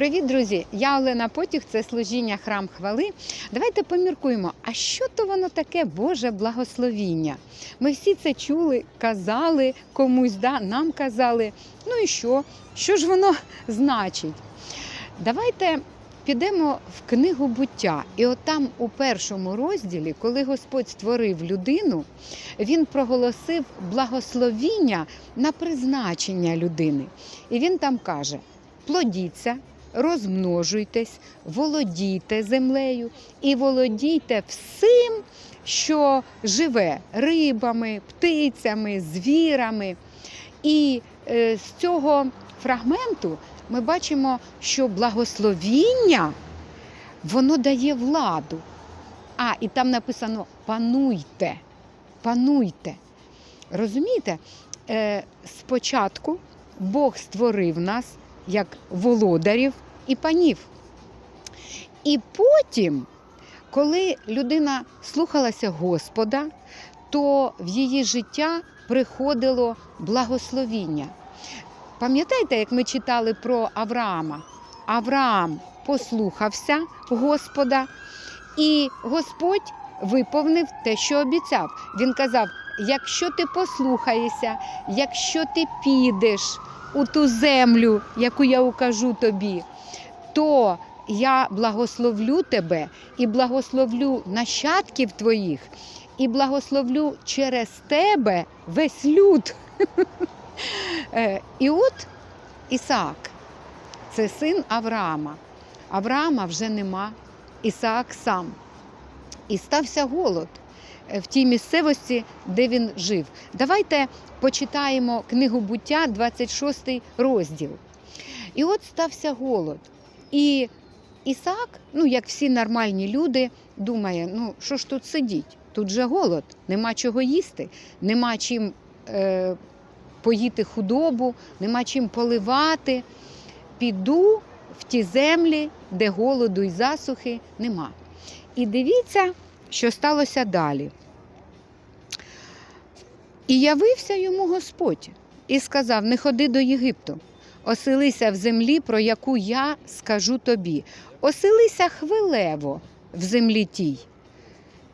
Привіт, друзі! Я Олена Потіх, це служіння храм хвали. Давайте поміркуємо, а що то воно таке Боже благословіння? Ми всі це чули, казали комусь, да? нам казали. Ну і що? Що ж воно значить? Давайте підемо в книгу буття. І от там у першому розділі, коли Господь створив людину, він проголосив благословіння на призначення людини. І він там каже: плодіться, розмножуйтесь, володійте землею і володійте всім, що живе рибами, птицями, звірами. І е, з цього фрагменту ми бачимо, що благословіння воно дає владу. А, і там написано пануйте, пануйте. Розумієте? Е, спочатку Бог створив нас як володарів і панів. І потім, коли людина слухалася Господа, то в її життя приходило благословіння. Пам'ятаєте, як ми читали про Авраама? Авраам послухався Господа, і Господь виповнив те, що обіцяв. Він казав: якщо ти послухаєшся, якщо ти підеш у ту землю, яку я укажу тобі, то я благословлю тебе і благословлю нащадків твоїх, і благословлю через тебе весь люд. Е, І от Ісаак, це син Авраама. Авраама вже нема, Ісаак сам. І стався голод в тій місцевості, де він жив. Давайте почитаємо книгу буття, 26 розділ. І от стався голод. І Ісаак, ну як всі нормальні люди, думає: ну що ж тут сидіть? Тут же голод, нема чого їсти, нема чим е, поїти худобу, нема чим поливати. Піду в ті землі, де голоду і засухи нема. І дивіться, що сталося далі. І явився йому Господь і сказав: Не ходи до Єгипту, оселися в землі, про яку я скажу тобі. Оселися хвилево в землі тій.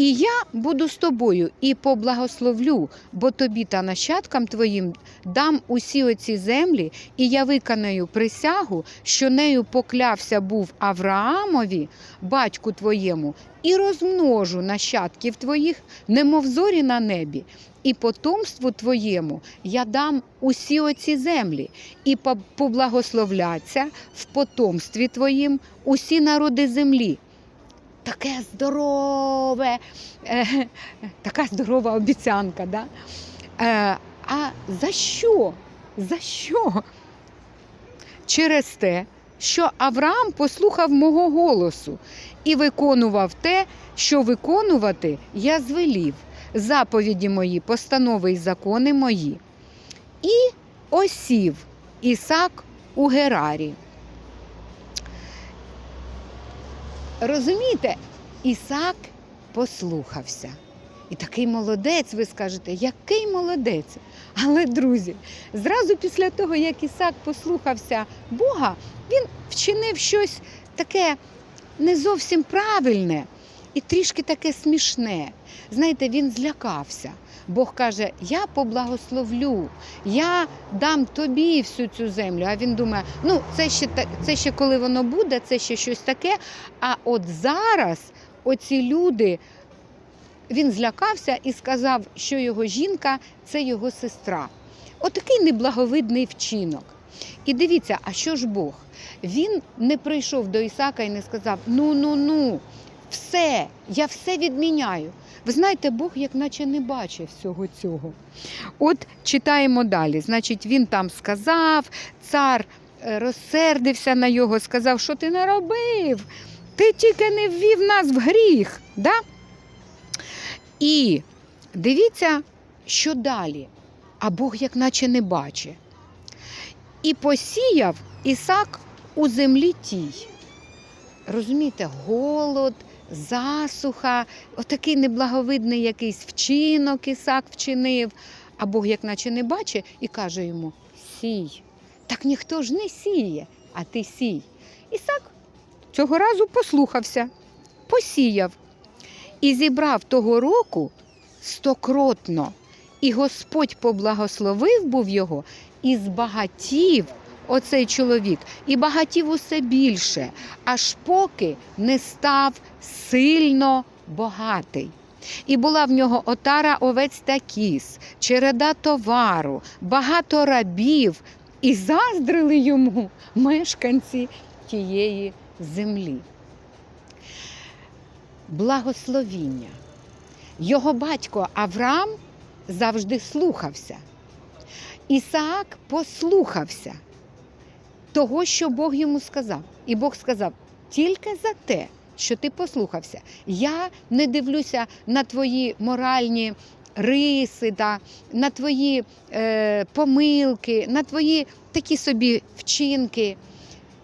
І я буду з тобою і поблагословлю, бо тобі та нащадкам твоїм дам усі оці землі, і я виконаю присягу, що нею поклявся був Авраамові, батьку твоєму, і розмножу нащадків твоїх, немов зорі на небі, і потомству твоєму я дам усі оці землі, і поблагословляться в потомстві твоїм усі народи землі. Таке здорове, е, така здорова обіцянка. Да? Е, а за що? За що? Через те, що Авраам послухав мого голосу і виконував те, що виконувати я звелів, заповіді мої, постанови і закони мої. І осів Ісак у Герарі. Розумієте, Ісак послухався. І такий молодець, ви скажете, який молодець. Але, друзі, зразу після того, як Ісак послухався Бога, він вчинив щось таке не зовсім правильне і трішки таке смішне. Знаєте, він злякався. Бог каже: Я поблагословлю, я дам тобі всю цю землю. А він думає, ну це ще це ще коли воно буде, це ще щось таке. А от зараз оці люди. Він злякався і сказав, що його жінка це його сестра. Отакий неблаговидний вчинок. І дивіться, а що ж Бог? Він не прийшов до Ісака і не сказав: Ну, ну, ну, все, я все відміняю. Ви знаєте, Бог як наче не бачив всього цього. От читаємо далі. Значить, він там сказав, цар е, розсердився на його, сказав, що ти наробив? Ти тільки не ввів нас в гріх. Да? І дивіться, що далі. А Бог як наче не бачить. І посіяв Ісак у землі тій. Розумієте, голод, засуха, отакий неблаговидний якийсь вчинок Ісак вчинив. А Бог як наче не бачить і каже йому: сій. Так ніхто ж не сіє, а ти сій. Ісак цього разу послухався, посіяв і зібрав того року стокротно. І Господь поблагословив був його і збагатів оцей чоловік, і багатів усе більше, аж поки не став сильно багатий. І була в нього отара овець та кіз, череда товару, багато рабів, і заздрили йому мешканці тієї землі. Благословіння. Його батько Авраам завжди слухався. Ісаак послухався того, що Бог йому сказав. І Бог сказав: тільки за те, що ти послухався. Я не дивлюся на твої моральні риси, та, на твої е, помилки, на твої такі собі вчинки.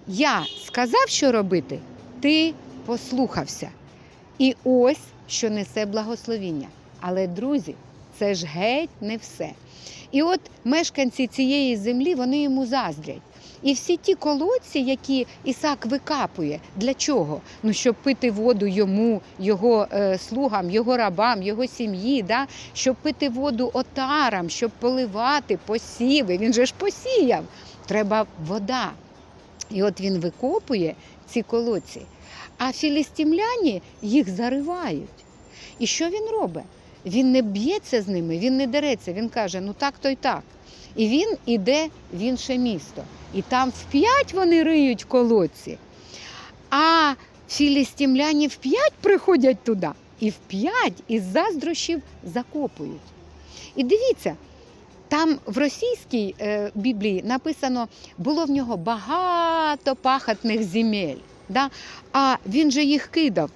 Я сказав, що робити, ти послухався. І ось що несе благословіння. Але, друзі, це ж геть не все. І от мешканці цієї землі вони йому заздрять. І всі ті колодці, які Ісак викапує, для чого? Ну, щоб пити воду йому, його е, слугам, його рабам, його сім'ї, да? щоб пити воду отарам, щоб поливати посіви. Він же ж посіяв. Треба вода. І от він викопує ці колодці, а філістимляні їх заривають. І що він робить? Він не б'ється з ними, він не дереться, він каже, ну так то й так. І він іде в інше місто. І там вп'ять вони риють колодці. А філістимляні вп'ять приходять туди і вп'ять із заздрощів закопують. І дивіться, там в російській е, Біблії написано, було в нього багато пахатних земель. Да? А він же їх кидав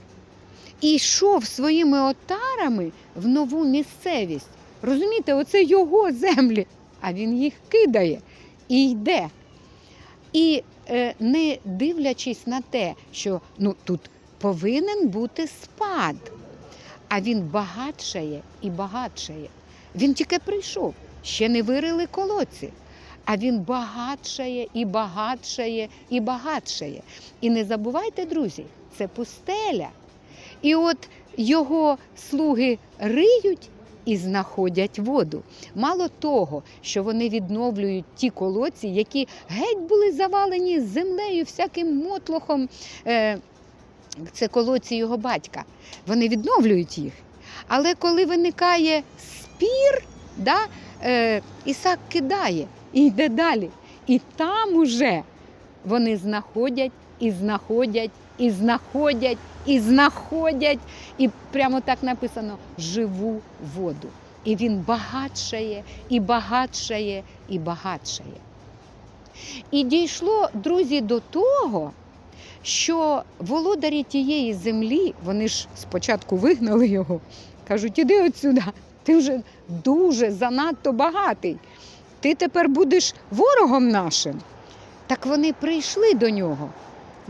і йшов своїми отарами в нову місцевість. Розумієте, оце його землі, а він їх кидає і йде. І е, не дивлячись на те, що ну, тут повинен бути спад, а він багатшає і багатшає. Він тільки прийшов, ще не вирили колодці. А він багатшає і багатшає і багатшає. І не забувайте, друзі, це пустеля. І от його слуги риють і знаходять воду. Мало того, що вони відновлюють ті колодці, які геть були завалені землею, всяким мотлохом. Е, Це колодці його батька. Вони відновлюють їх. Але коли виникає спір, да, е, Ісак кидає і йде далі. І там уже вони знаходять і знаходять, і знаходять, і знаходять. І прямо так написано живу воду. І він багатшає, і багатшає, і багатшає. І дійшло, друзі, до того, що володарі тієї землі, вони ж спочатку вигнали його, кажуть, іди отсюди, ти вже дуже занадто багатий. Ти тепер будеш ворогом нашим. Так вони прийшли до нього,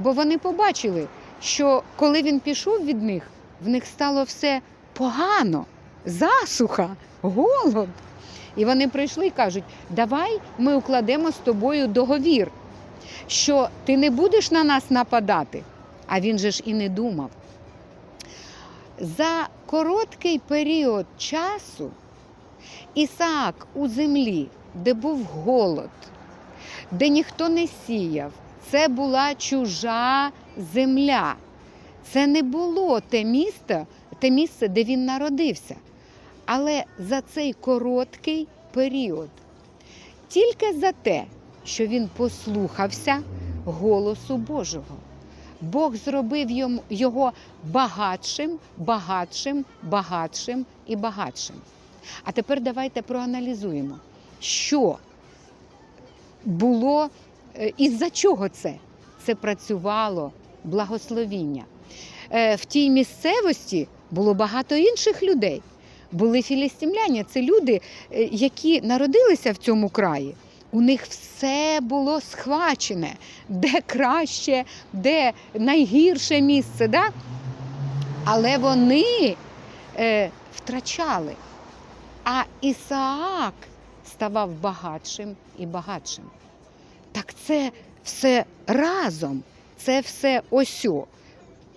бо вони побачили, що коли він пішов від них, в них стало все погано, засуха, голод. І вони прийшли і кажуть: давай ми укладемо з тобою договір, що ти не будеш на нас нападати. А він же ж і не думав. За короткий період часу Ісаак у землі, де був голод, де ніхто не сіяв, це була чужа земля. Це не було те місто, те місце, де він народився. Але за цей короткий період, тільки за те, що він послухався голосу Божого. Бог зробив його багатшим, багатшим, багатшим і багатшим. А тепер давайте проаналізуємо, що було, із-за чого це? Це працювало благословіння. Е, В тій місцевості було багато інших людей. Були філістимляні, це люди, е, які народилися в цьому краї. У них все було схвачене, де краще, де найгірше місце. Да? Але вони е, втрачали. А Ісаак ставав багатшим і багатшим. Так це все разом. це все осьо.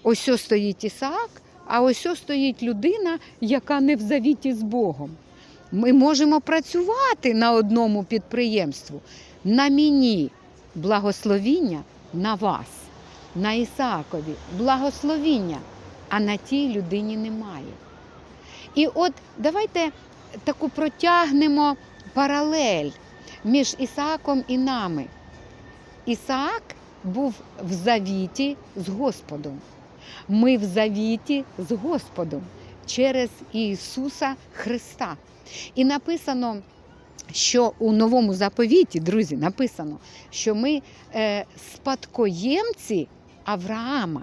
Осьо стоїть Ісаак, а осьо стоїть людина, яка не в завіті з Богом. Ми можемо працювати на одному підприємстві. На мені благословіння на вас, на Ісаакові благословіння, а на тій людині немає. І от давайте таку протягнемо паралель між Ісааком і нами. Ісаак був в завіті з Господом. Ми в завіті з Господом через Ісуса Христа. І написано, що у новому заповіті, друзі, написано, що ми е, спадкоємці Авраама.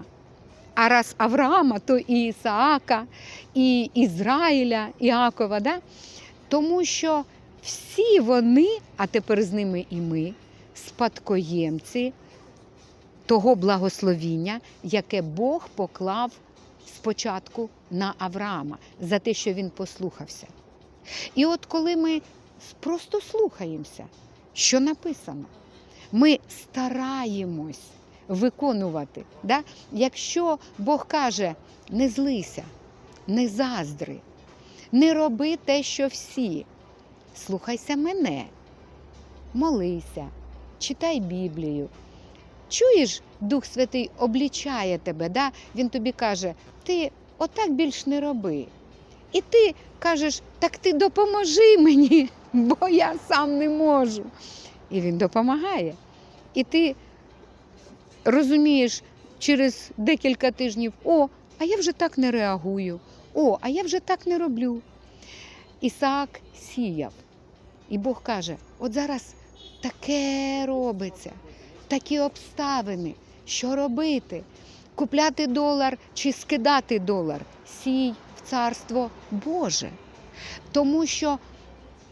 А раз Авраама, то і Ісаака, і Ізраїля, Іакова. Да? Тому що всі вони, а тепер з ними і ми, спадкоємці того благословіння, яке Бог поклав спочатку на Авраама за те, що він послухався. І от коли ми просто слухаємося, що написано, ми стараємось виконувати. Да? Якщо Бог каже, не злися, не заздри, не роби те, що всі, слухайся мене, молися, читай Біблію. Чуєш, Дух Святий облічає тебе, да? він тобі каже, ти отак більш не роби. І ти кажеш, так ти допоможи мені, бо я сам не можу. І він допомагає. І ти розумієш через декілька тижнів, о, а я вже так не реагую, о, а я вже так не роблю. Ісаак сіяв. І Бог каже: от зараз таке робиться, такі обставини, що робити? Купляти долар чи скидати долар? Сій в царство Боже. Тому що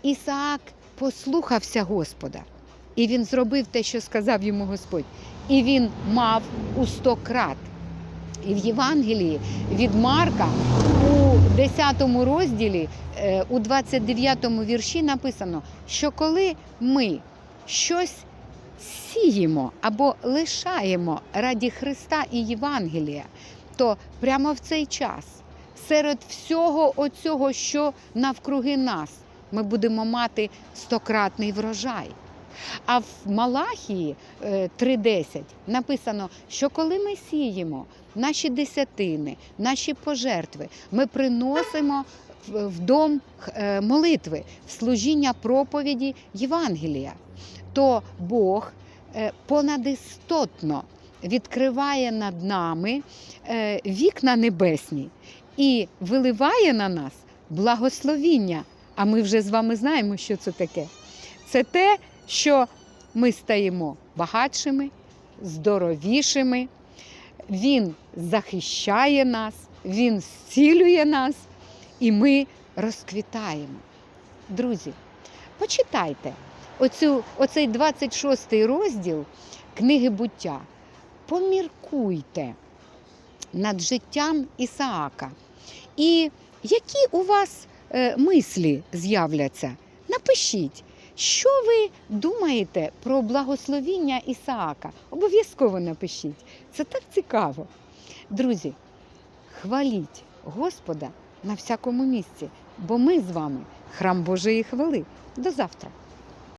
Ісаак послухався Господа, і він зробив те, що сказав йому Господь. І він мав у сто крат. І в Євангелії від Марка у 10 розділі, е, у 29 вірші написано, що коли ми щось сіємо або лишаємо раді Христа і Євангелія, то прямо в цей час, серед всього оцього, що навкруги нас, ми будемо мати стократний врожай. А в Малахії е, 3.10 написано, що коли ми сіємо наші десятини, наші пожертви, ми приносимо в в дом е, молитви, в служіння проповіді Євангелія, то Бог е, понадистотно відкриває над нами е, вікна небесні і виливає на нас благословіння. А ми вже з вами знаємо, що це таке. Це те, що ми стаємо багатшими, здоровішими. Він захищає нас, Він зцілює нас, і ми розквітаємо. Друзі, почитайте оцю, оцей 26 розділ книги буття. Поміркуйте над життям Ісаака. І які у вас е, мислі з'являться? Напишіть. Що ви думаєте про благословіння Ісаака? Обов'язково напишіть. Це так цікаво. Друзі, хваліть Господа на всякому місці, бо ми з вами храм Божої хвали. До завтра.